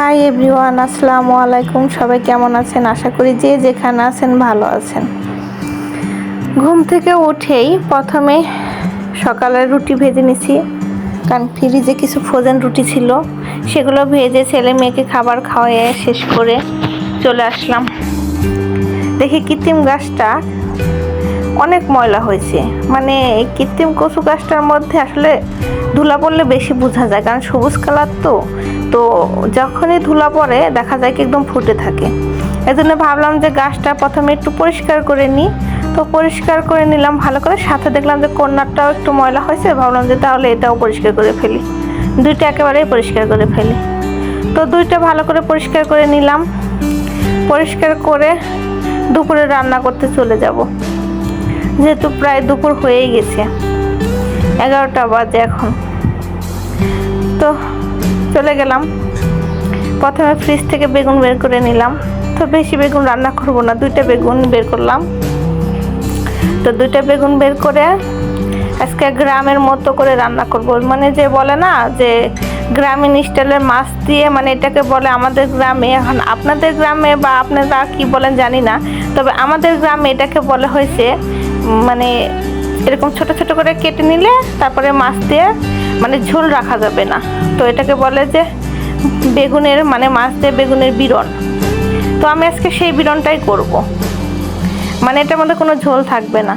Hi everyone, আসসালামু আলাইকুম। সবাই কেমন আছেন? আশা করি যে যেখানে আছেন ভালো আছেন। ঘুম থেকে উঠেই প্রথমে সকালের রুটি ভেজে নিছি, কারণ ফ্রিজে কিছু ফ্রোজেন রুটি ছিল। সেগুলো ভেজে ছেলে মেয়েকে খাবার খাওয়াইয়ে শেষ করে চলে আসলাম। দেখি কৃত্রিম গাছটা অনেক ময়লা হয়েছে। মানে এই কৃত্রিম কচু গাছটার মধ্যে আসলে ধুলা পড়লে বেশি বোঝা যায়, কারণ সবুজ কালার তো। তো যখনই ধুলা পড়ে, দেখা যায় কি একদম ফুটে থাকে। এই জন্য ভাবলাম যে গাছটা প্রথমে একটু পরিষ্কার করে নিই তো পরিষ্কার করে নিলাম, ভালো করে। সাথে দেখলাম যে কর্নারটাও একটু ময়লা হয়েছে, ভাবলাম যে তাহলে এটাও পরিষ্কার করে ফেলি। দুইটা একেবারেই পরিষ্কার করে ফেলি। তো দুইটা ভালো করে পরিষ্কার করে নিলাম। পরিষ্কার করে দুপুরে রান্না করতে চলে যাব। যেহেতু প্রায় দুপুর হয়েই গেছে। এগারোটা বাজে এখন। তো চলে গেলাম। প্রথমে ফ্রিজ থেকে বেগুন বের করে নিলাম। তো বেশি বেগুন রান্না করব না, দুইটা বেগুন বের করলাম। তো দুইটা বেগুন বের করে আজকে গ্রামের মতো করে রান্না করব। মানে যে বলে না যে গ্রামীণ স্টাইলের মাছ দিয়ে মানে এটাকে বলে আমাদের গ্রামে, এখন আপনাদের গ্রামে বা আপনারা কি বলেন জানি না। তবে আমাদের গ্রামে এটাকে বলে হয়েছে মানে এরকম ছোট ছোট করে কেটে নিলে তারপরে মাছ দিয়ে মানে ঝোল রাখা যাবে না। তো এটাকে বলে যে বেগুনের মানে মাছ দিয়ে বেগুনের বিরন তো আমি আজকে সেই বিরনটাই করব। মানে এটার মধ্যে কোনো ঝোল থাকবে না।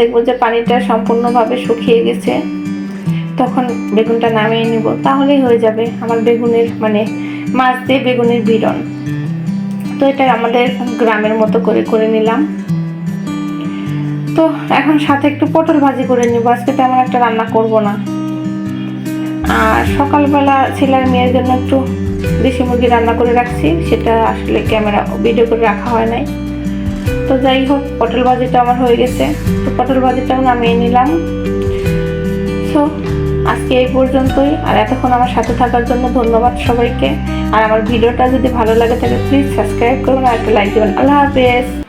দেখব যে পানিটা সম্পূর্ণভাবে শুকিয়ে গেছে। তখন বেগুনটা নামিয়ে নিব। তাহলেই হয়ে যাবে আমার বেগুনের মানে মাছ দিয়ে বেগুনের বিরন তো এটা আমাদের গ্রামের মতো করে করে নিলাম। তো এখন সাথে একটু পটল ভাজি করে নিব। আজকে তেমন একটা রান্না করব না। আর সকালবেলা ছেলের মেয়ের জন্য একটু দেশি মুরগি রান্না করে রাখছি। সেটা আসলে ক্যামেরা ভিডিও করে রাখা হয় নাই। তো যাই হোক, পটল ভাজিটা আমার হয়ে গেছে। তো পটল ভাজিটাও নামিয়ে নিলাম। সো আজকে এই পর্যন্তই। আর এতক্ষণ আমার সাথে থাকার জন্য ধন্যবাদ সবাইকে। আর আমার ভিডিওটা যদি ভালো লাগে তাহলে প্লিজ সাবস্ক্রাইব করুন আর একটা লাইক দেবেন। আল্লাহ হাফেজ।